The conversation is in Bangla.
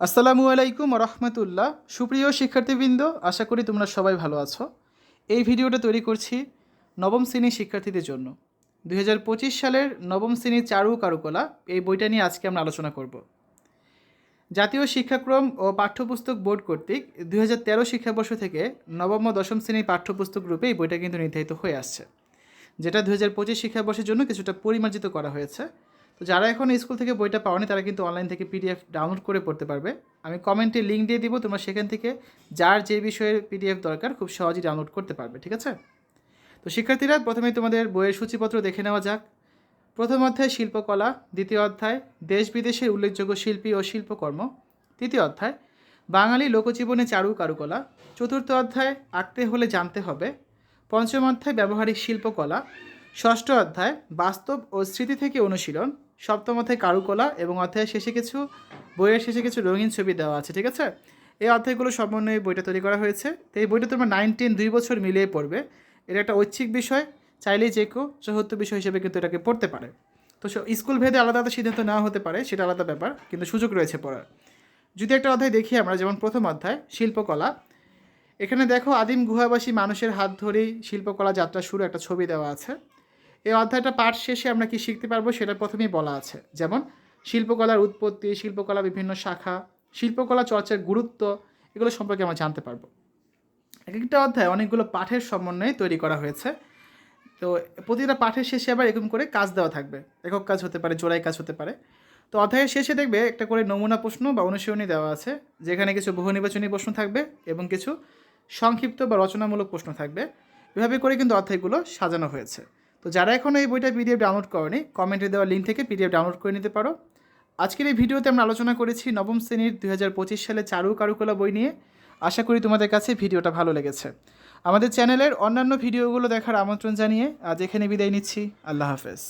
আসসালামু আলাইকুম রহমতুল্লাহ। সুপ্রিয় শিক্ষার্থীবৃন্দ, আশা করি তোমরা সবাই ভালো আছো। এই ভিডিওটা তৈরি করছি নবম শ্রেণির শিক্ষার্থীদের জন্য। দু হাজার পঁচিশ সালের নবম শ্রেণির চারু কারুকলা, এই বইটা নিয়ে আজকে আমরা আলোচনা করব। জাতীয় শিক্ষাক্রম ও পাঠ্যপুস্তক বোর্ড কর্তৃক দুই হাজার তেরো শিক্ষাবর্ষ থেকে নবম ও দশম শ্রেণির পাঠ্যপুস্তক রূপে এই বইটা কিন্তু নির্ধারিত হয়ে আসছে, যেটা দু হাজার পঁচিশ শিক্ষাবর্ষের জন্য কিছুটা পরিমার্জিত করা হয়েছে। তো যারা এখন স্কুল থেকে বইটা পাওনি, তারা কিন্তু অনলাইন থেকে পিডিএফ ডাউনলোড করে পড়তে পারবে। আমি কমেন্টে লিঙ্ক দিয়ে দিব, তোমরা সেখান থেকে যার যে বিষয়ের পিডিএফ দরকার খুব সহজেই ডাউনলোড করতে পারবে, ঠিক আছে? তো শিক্ষার্থীরা প্রথমে তোমাদের বইয়ের সূচিপত্র দেখে নেওয়া যাক। প্রথম অধ্যায়, শিল্পকলা। দ্বিতীয় অধ্যায় দেশ বিদেশের উল্লেখযোগ্য শিল্পী ও শিল্পকর্ম। তৃতীয় অধ্যায়, বাঙালি লোকজীবনে চারু কারুকলা। চতুর্থ অধ্যায়, আঁকতে হলে জানতে হবে। পঞ্চম অধ্যায়, ব্যবহারিক শিল্পকলা। ষষ্ঠ অধ্যায়, বাস্তব ও স্মৃতি থেকে অনুশীলন। সপ্তম অধ্যায় কারুকলা এবং অধ্যায়ের শেষে কিছু, বইয়ের শেষে কিছু রঙিন ছবি দেওয়া আছে, ঠিক আছে? এই অধ্যায়গুলো সমন্বয়ে বইটা তৈরি করা হয়েছে। তো এই বইটা তোমরা নাইন টেন দুই বছর মিলিয়ে পড়বে। এটা একটা ঐচ্ছিক বিষয়, চাইলেই যে কেউ চতুর্থ বিষয় হিসেবে কিন্তু এটাকে পড়তে পারে। তো স্কুল ভেদে আলাদা আলাদা সিদ্ধান্ত নেওয়া হতে পারে, সেটা আলাদা ব্যাপার, কিন্তু সুযোগ রয়েছে পড়ার। যদি একটা অধ্যায় দেখি আমরা, যেমন প্রথম অধ্যায়, শিল্পকলা, এখানে দেখো আদিম গুহাবাসী মানুষের হাত ধরেই শিল্পকলা যাত্রা শুরু, একটা ছবি দেওয়া আছে। এই অধ্যায়টা পাঠ শেষে আমরা কি শিখতে পারব সেটা প্রথমেই বলা আছে। যেমন, শিল্পকলার উৎপত্তি, শিল্পকলা বিভিন্ন শাখা, শিল্পকলা চর্চার গুরুত্ব, এগুলো সম্পর্কে আমরা জানতে পারব। এক একটা অধ্যায় অনেকগুলো পাঠের সমন্বয়ে তৈরি করা হয়েছে। তো প্রতিটা পাঠের শেষে আবার এরকম করে কাজ দেওয়া থাকবে। একক কাজ হতে পারে জোড়াই কাজ হতে পারে। তো অধ্যায়ের শেষে দেখবে একটা করে নমুনা প্রশ্ন বা অনুশীলনী দেওয়া আছে, যেখানে কিছু বহু নির্বাচনী প্রশ্ন থাকবে এবং কিছু সংক্ষিপ্ত বা রচনামূলক প্রশ্ন থাকবে। এভাবে করে কিন্তু অধ্যায়গুলো সাজানো হয়েছে। তো যারা এখন এই বইটা পিডিএফ ডাউনলোড করেনি, কমেন্টে দেওয়া লিঙ্ক থেকে পিডিএফ ডাউনলোড করে নিতে পারো। আজকের এই ভিডিওতে আমরা আলোচনা করেছি নবম শ্রেণির দু হাজার পঁচিশ সালে চারু কারুকলা বই নিয়ে। আশা করি তোমাদের কাছে ভিডিওটা ভালো লেগেছে। আমাদের চ্যানেলের অন্যান্য ভিডিওগুলো দেখার আমন্ত্রণ জানিয়ে আজ এখানে বিদায় নিচ্ছি। আল্লাহ হাফেজ।